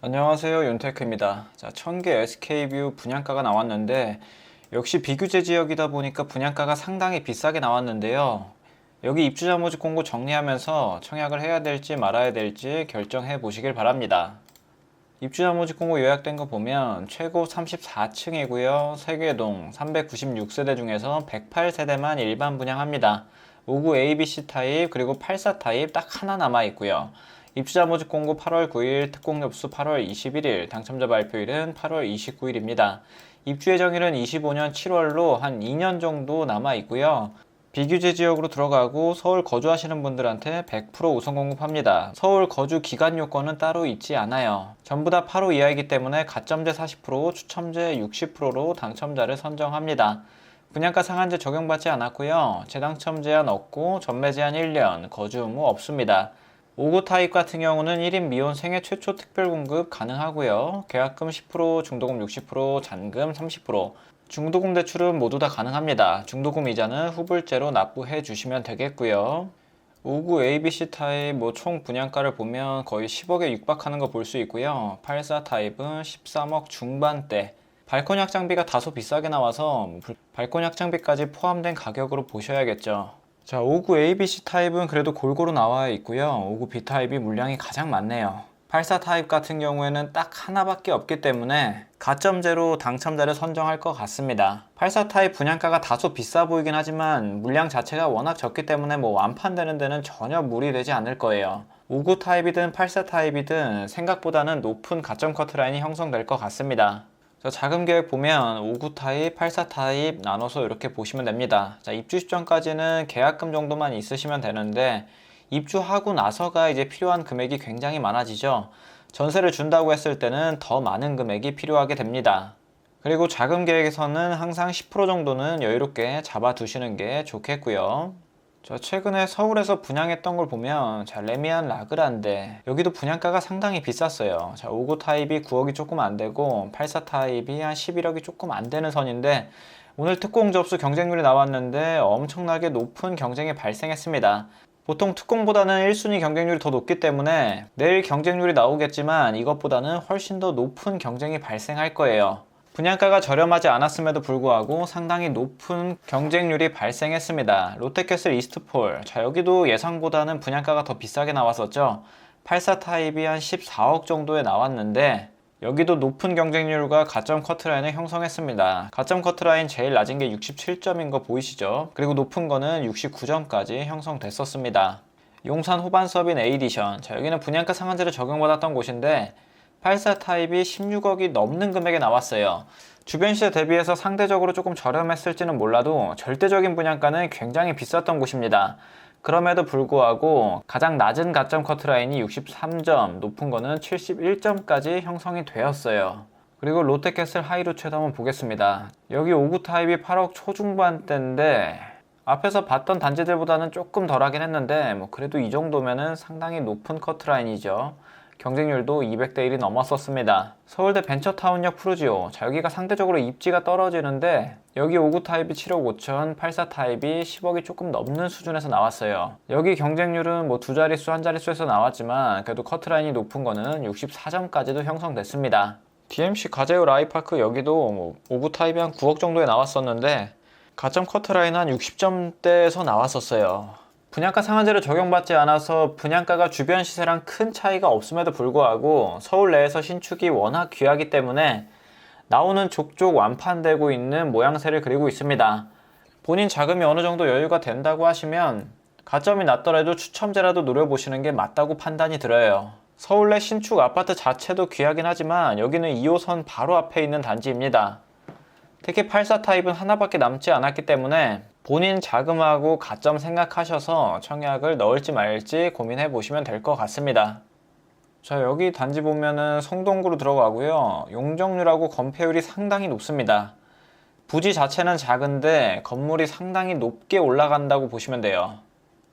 안녕하세요 윤테크입니다. 자 청계 SK뷰 분양가가 나왔는데 역시 비규제 지역이다 보니까 분양가가 상당히 비싸게 나왔는데요. 여기 입주자 모집 공고 정리하면서 청약을 해야 될지 말아야 될지 결정해 보시길 바랍니다. 입주자 모집 공고 요약된 거 보면 최고 34층이고요. 세계동 396세대 중에서 108세대만 일반 분양합니다. 59 ABC 타입 그리고 84 타입 딱 하나 남아 있고요 입주자 모집 공고 8월 9일, 특공 접수 8월 21일, 당첨자 발표일은 8월 29일입니다. 입주 예정일은 25년 7월로 한 2년 정도 남아 있고요. 비규제 지역으로 들어가고 서울 거주하시는 분들한테 100% 우선 공급합니다. 서울 거주 기간 요건은 따로 있지 않아요. 전부 다 8호 이하이기 때문에 가점제 40%, 추첨제 60%로 당첨자를 선정합니다. 분양가 상한제 적용받지 않았고요. 재당첨 제한 없고 전매 제한 1년, 거주 의무 없습니다. 5구 타입 같은 경우는 1인 미혼 생애 최초 특별 공급 가능하고요. 계약금 10%, 중도금 60%, 잔금 30%, 중도금 대출은 모두 다 가능합니다. 중도금 이자는 후불제로 납부해 주시면 되겠고요. 59 ABC 타입 뭐 총 분양가를 보면 거의 10억에 육박하는 거 볼 수 있고요. 84 타입은 13억 중반대. 발코니 확장비가 다소 비싸게 나와서 발코니 확장비까지 포함된 가격으로 보셔야겠죠. 자, 59 ABC 타입은 그래도 골고루 나와 있고요. 59 B 타입이 물량이 가장 많네요. 84 타입 같은 경우에는 딱 하나밖에 없기 때문에 가점제로 당첨자를 선정할 것 같습니다. 84 타입 분양가가 다소 비싸 보이긴 하지만 물량 자체가 워낙 적기 때문에 뭐 완판되는 데는 전혀 무리되지 않을 거예요. 59 타입이든 84 타입이든 생각보다는 높은 가점 커트라인이 형성될 것 같습니다. 자, 자금 계획 보면 59 타입, 84 타입 나눠서 이렇게 보시면 됩니다. 자, 입주 시점까지는 계약금 정도만 있으시면 되는데 입주하고 나서가 이제 필요한 금액이 굉장히 많아지죠. 전세를 준다고 했을 때는 더 많은 금액이 필요하게 됩니다. 그리고 자금 계획에서는 항상 10% 정도는 여유롭게 잡아 두시는 게 좋겠고요. 저 최근에 서울에서 분양했던 걸 보면 자 레미안 라그란데 여기도 분양가가 상당히 비쌌어요. 자 59 타입이 9억이 조금 안 되고 84 타입이 한 11억이 조금 안 되는 선인데 오늘 특공 접수 경쟁률이 나왔는데 엄청나게 높은 경쟁이 발생했습니다. 보통 특공보다는 1순위 경쟁률이 더 높기 때문에 내일 경쟁률이 나오겠지만 이것보다는 훨씬 더 높은 경쟁이 발생할 거예요. 분양가가 저렴하지 않았음에도 불구하고 상당히 높은 경쟁률이 발생했습니다. 롯데캐슬 이스트폴. 자, 여기도 예상보다는 분양가가 더 비싸게 나왔었죠. 84 타입이 한 14억 정도에 나왔는데 여기도 높은 경쟁률과 가점 커트라인을 형성했습니다. 가점 커트라인 제일 낮은 게 67점인 거 보이시죠? 그리고 높은 거는 69점까지 형성됐었습니다. 용산 호반서빈 에이디션. 자, 여기는 분양가 상한제를 적용받았던 곳인데 84 타입이 16억이 넘는 금액에 나왔어요. 주변 시세 대비해서 상대적으로 조금 저렴했을지는 몰라도 절대적인 분양가는 굉장히 비쌌던 곳입니다. 그럼에도 불구하고 가장 낮은 가점 커트라인이 63점, 높은 거는 71점까지 형성이 되었어요. 그리고 롯데캐슬 하이루츠도 한번 보겠습니다. 여기 5구 타입이 8억 초중반대인데 앞에서 봤던 단지들보다는 조금 덜하긴 했는데 뭐 그래도 이 정도면은 상당히 높은 커트라인이죠. 경쟁률도 200대 1이 넘었었습니다. 서울대 벤처타운역 푸르지오. 자, 여기가 상대적으로 입지가 떨어지는데 여기 59 타입이 7억 5천, 84 타입이 10억이 조금 넘는 수준에서 나왔어요. 여기 경쟁률은 뭐 두 자릿수, 한 자릿수에서 나왔지만 그래도 커트라인이 높은 거는 64점까지도 형성됐습니다. DMC 가제오 라이파크 여기도 뭐59 타입이 한 9억 정도에 나왔었는데 가점 커트라인 한 60점대에서 나왔었어요. 분양가 상한제를 적용받지 않아서 분양가가 주변 시세랑 큰 차이가 없음에도 불구하고 서울 내에서 신축이 워낙 귀하기 때문에 나오는 족족 완판되고 있는 모양새를 그리고 있습니다. 본인 자금이 어느 정도 여유가 된다고 하시면 가점이 낮더라도 추첨제라도 노려보시는 게 맞다고 판단이 들어요. 서울 내 신축 아파트 자체도 귀하긴 하지만 여기는 2호선 바로 앞에 있는 단지입니다. 특히 84 타입은 하나밖에 남지 않았기 때문에 본인 자금하고 가점 생각하셔서 청약을 넣을지 말지 고민해 보시면 될 것 같습니다. 자, 여기 단지 보면은 성동구로 들어가고요. 용적률하고 건폐율이 상당히 높습니다. 부지 자체는 작은데 건물이 상당히 높게 올라간다고 보시면 돼요.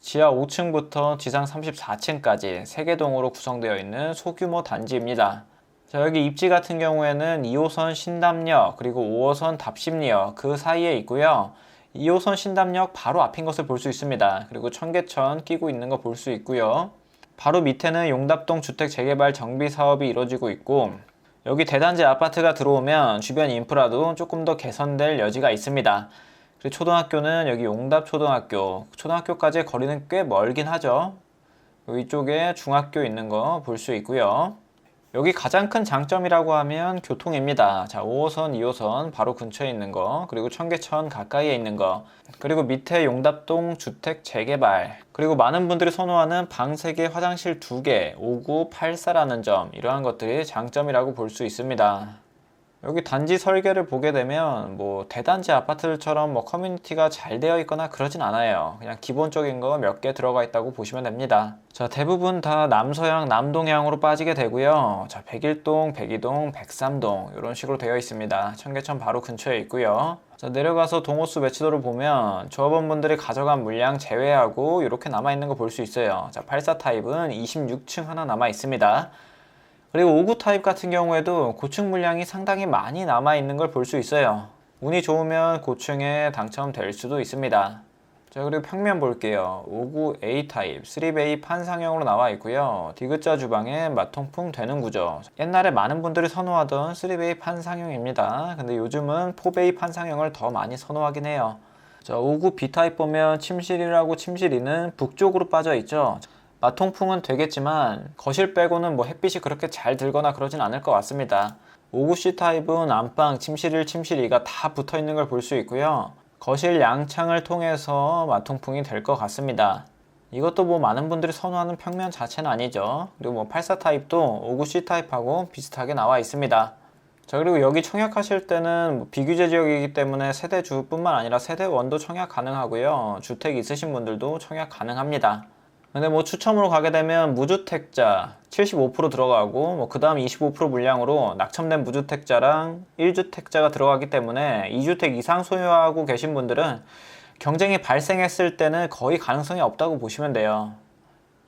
지하 5층부터 지상 34층까지 세개동으로 구성되어 있는 소규모 단지입니다. 자, 여기 입지 같은 경우에는 2호선 신담역 그리고 5호선 답심리역 그 사이에 있고요. 2호선 신담역 바로 앞인 것을 볼 수 있습니다. 그리고 청계천 끼고 있는 거 볼 수 있고요. 바로 밑에는 용답동 주택 재개발 정비 사업이 이루어지고 있고 여기 대단지 아파트가 들어오면 주변 인프라도 조금 더 개선될 여지가 있습니다. 그리고 초등학교는 여기 용답 초등학교, 초등학교까지 거리는 꽤 멀긴 하죠. 이쪽에 중학교 있는 거 볼 수 있고요. 여기 가장 큰 장점이라고 하면 교통입니다. 자, 5호선, 2호선 바로 근처에 있는 거, 그리고 청계천 가까이에 있는 거, 그리고 밑에 용답동 주택 재개발, 그리고 많은 분들이 선호하는 방 3개, 화장실 2개, 5984라는 점, 이러한 것들이 장점이라고 볼 수 있습니다. 여기 단지 설계를 보게 되면 뭐 대단지 아파트들처럼 뭐 커뮤니티가 잘 되어 있거나 그러진 않아요. 그냥 기본적인 거 몇 개 들어가 있다고 보시면 됩니다. 자, 대부분 다 남서향, 남동향으로 빠지게 되고요. 자, 백일동, 백이동, 백삼동 이런 식으로 되어 있습니다. 청계천 바로 근처에 있고요. 자, 내려가서 동호수 매치도를 보면 조합원분들이 가져간 물량 제외하고 이렇게 남아 있는 거 볼 수 있어요. 자, 84 타입은 26층 하나 남아 있습니다. 그리고 59 타입 같은 경우에도 고층 물량이 상당히 많이 남아 있는 걸 볼 수 있어요. 운이 좋으면 고층에 당첨될 수도 있습니다. 자 그리고 평면 볼게요. 59A 타입 3베이 판상형으로 나와 있고요. 디귿자 주방에 마통풍 되는 구조. 옛날에 많은 분들이 선호하던 3베이 판상형입니다. 근데 요즘은 4베이 판상형을 더 많이 선호하긴 해요. 자, 59 B 타입 보면 침실이라고 침실이는 북쪽으로 빠져 있죠. 마통풍은 되겠지만 거실 빼고는 뭐 햇빛이 그렇게 잘 들거나 그러진 않을 것 같습니다. 59C 타입은 안방, 침실 1, 침실 2가 다 붙어 있는 걸 볼 수 있고요. 거실 양창을 통해서 마통풍이 될 것 같습니다. 이것도 뭐 많은 분들이 선호하는 평면 자체는 아니죠. 그리고 뭐 84 타입도 59C 타입하고 비슷하게 나와 있습니다. 자 그리고 여기 청약하실 때는 뭐 비규제 지역이기 때문에 세대주뿐만 아니라 세대원도 청약 가능하고요. 주택 있으신 분들도 청약 가능합니다. 근데 뭐 추첨으로 가게 되면 무주택자 75% 들어가고 뭐 그 다음 25% 물량으로 낙첨된 무주택자랑 1주택자가 들어가기 때문에 2주택 이상 소유하고 계신 분들은 경쟁이 발생했을 때는 거의 가능성이 없다고 보시면 돼요.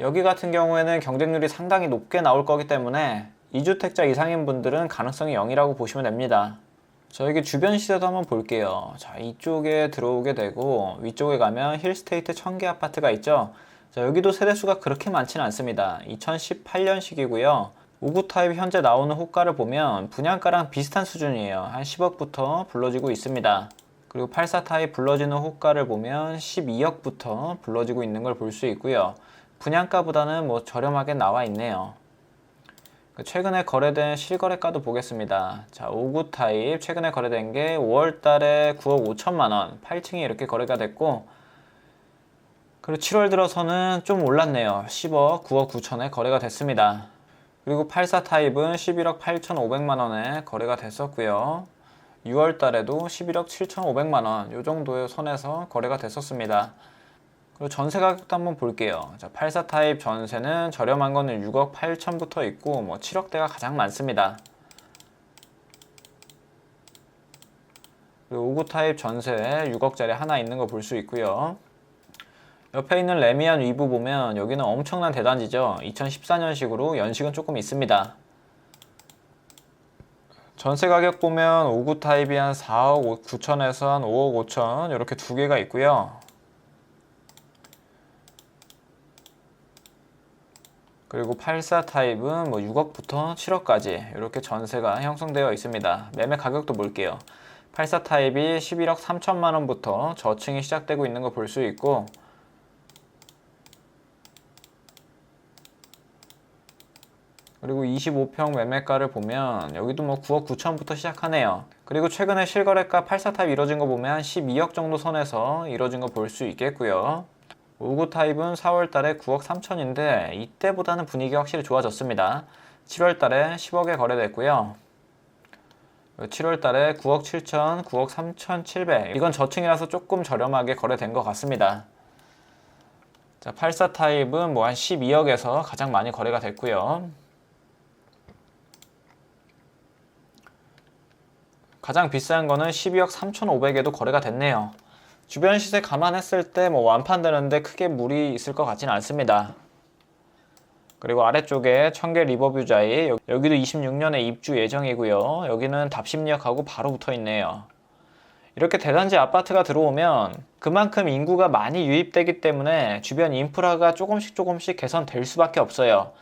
여기 같은 경우에는 경쟁률이 상당히 높게 나올 거기 때문에 2주택자 이상인 분들은 가능성이 0이라고 보시면 됩니다. 자, 여기 주변 시세도 한번 볼게요. 자, 이쪽에 들어오게 되고 위쪽에 가면 힐스테이트 청계 아파트가 있죠. 자, 여기도 세대수가 그렇게 많지는 않습니다. 2018년식이고요. 59 타입 현재 나오는 호가를 보면 분양가랑 비슷한 수준이에요. 한 10억부터 불러지고 있습니다. 그리고 84 타입 불러지는 호가를 보면 12억부터 불러지고 있는 걸 볼 수 있고요. 분양가보다는 뭐 저렴하게 나와 있네요. 그 최근에 거래된 실거래가도 보겠습니다. 자, 59 타입 최근에 거래된 게 5월 달에 9억 5천만 원, 8층이 이렇게 거래가 됐고 그리고 7월 들어서는 좀 올랐네요. 10억 9억 9천에 거래가 됐습니다. 그리고 84 타입은 11억 8천5백만 원에 거래가 됐었고요. 6월 달에도 11억 7천5백만 원, 요 정도의 선에서 거래가 됐었습니다. 그리고 전세 가격도 한번 볼게요. 자, 84 타입 전세는 저렴한 거는 6억 8천부터 있고, 뭐 7억대가 가장 많습니다. 그리고 59 타입 전세에 6억짜리 하나 있는 거 볼 수 있고요. 옆에 있는 레미안 위브 보면 여기는 엄청난 대단지죠. 2014년식으로 연식은 조금 있습니다. 전세 가격 보면 59 타입이 한 4억 9천에서 한 5억 5천 이렇게 두 개가 있고요. 그리고 84 타입은 뭐 6억부터 7억까지 이렇게 전세가 형성되어 있습니다. 매매 가격도 볼게요. 84 타입이 11억 3천만 원부터 저층이 시작되고 있는 거 볼 수 있고 그리고 25평 매매가를 보면 여기도 뭐 9억 9천부터 시작하네요. 그리고 최근에 실거래가 84 타입 이뤄진 거 보면 한 12억 정도 선에서 이뤄진 거 볼 수 있겠고요. 59 타입은 4월 달에 9억 3천인데 이때보다는 분위기가 확실히 좋아졌습니다. 7월 달에 10억에 거래됐고요. 7월 달에 9억 7천, 9억 3천 7백. 이건 저층이라서 조금 저렴하게 거래된 것 같습니다. 자, 84 타입은 뭐 한 12억에서 가장 많이 거래가 됐고요. 가장 비싼 거는 12억 3,500에도 거래가 됐네요. 주변 시세 감안했을 때 뭐 완판되는데 크게 무리 있을 것 같지는 않습니다. 그리고 아래쪽에 청계 리버뷰자이 여기도 26년에 입주 예정이고요. 여기는 답심리역하고 바로 붙어 있네요. 이렇게 대단지 아파트가 들어오면 그만큼 인구가 많이 유입되기 때문에 주변 인프라가 조금씩 조금씩 개선될 수밖에 없어요.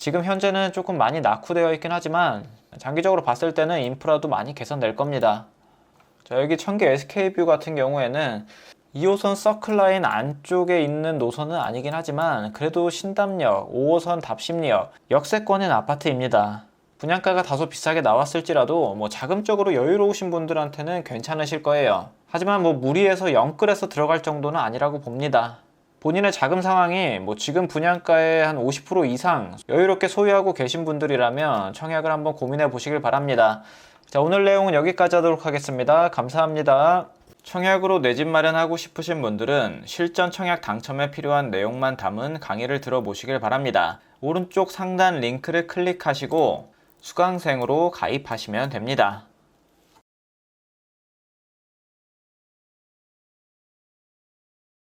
지금 현재는 조금 많이 낙후되어 있긴 하지만 장기적으로 봤을 때는 인프라도 많이 개선될 겁니다. 자, 여기 청계 SK뷰 같은 경우에는 2호선 서클라인 안쪽에 있는 노선은 아니긴 하지만 그래도 신담역, 5호선 답심리역, 역세권인 아파트입니다. 분양가가 다소 비싸게 나왔을지라도 뭐 자금적으로 여유로우신 분들한테는 괜찮으실 거예요. 하지만 뭐 무리해서 영끌해서 들어갈 정도는 아니라고 봅니다. 본인의 자금 상황이 뭐 지금 분양가의 한 50% 이상 여유롭게 소유하고 계신 분들이라면 청약을 한번 고민해 보시길 바랍니다. 자, 오늘 내용은 여기까지 하도록 하겠습니다. 감사합니다. 청약으로 내 집 마련하고 싶으신 분들은 실전 청약 당첨에 필요한 내용만 담은 강의를 들어보시길 바랍니다. 오른쪽 상단 링크를 클릭하시고 수강생으로 가입하시면 됩니다.